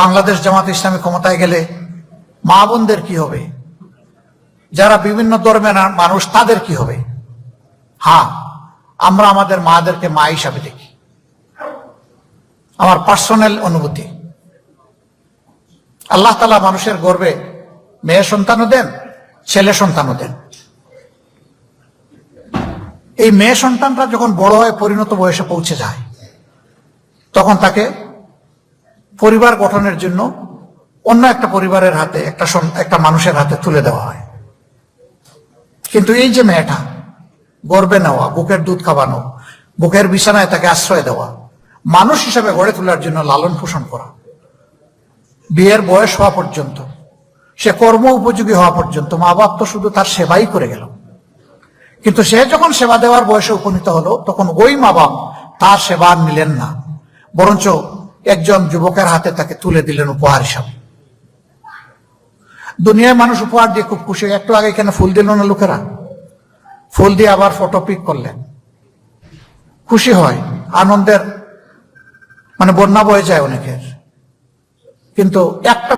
বাংলাদেশ জামাত ইসলামী ক্ষমতায় গেলে মা বোনদের কি হবে? যারা বিভিন্ন ধর্মের মানুষ, তাদের কি হবে? হ্যাঁ আমরা আমাদের মাদেরকে মা হিসাবে দেখি। আমার পার্সোনাল অনুভূতি। আল্লাহ তালা মানুষের গর্বে মেয়ে সন্তানও দেন, ছেলে সন্তানও দেন। এই মেয়ে সন্তানটা যখন বড় হয়ে পরিণত বয়সে পৌঁছে যায়, তখন তাকে পরিবার গঠনের জন্য অন্য একটা পরিবারের হাতে, একটা একটা মানুষের হাতে তুলে দেওয়া হয়। কিন্তু এই যে মেয়েটা, গর্বে নেওয়া, বুকের দুধ খাওয়ানো, বুকের বিছানায় তাকে আশ্রয় দেওয়া, মানুষ হিসাবে গড়ে তোলার জন্য লালন পোষণ করা, বিয়ের বয়স হওয়া পর্যন্ত, সে কর্ম উপযোগী হওয়া পর্যন্ত মা বাপ তো শুধু তার সেবাই করে গেল। কিন্তু সে যখন সেবা দেওয়ার বয়সে উপনীত হলো, তখন ওই মা বাপ তার সেবা নিলেন না। বরঞ্চ একজন যুবকের হাতে তাকে তুলে দিলেন উপহার হিসাবে। দুনিয়ায় মানুষ উপহার দিয়ে খুব খুশি একটু আগে এখানে ফুল দিল না লোকেরা? ফুল দিয়ে আবার ফটো পিক করলেন। খুশি হয়। আনন্দের মানে বন্যা বয়ে যায় অনেকের। কিন্তু একটা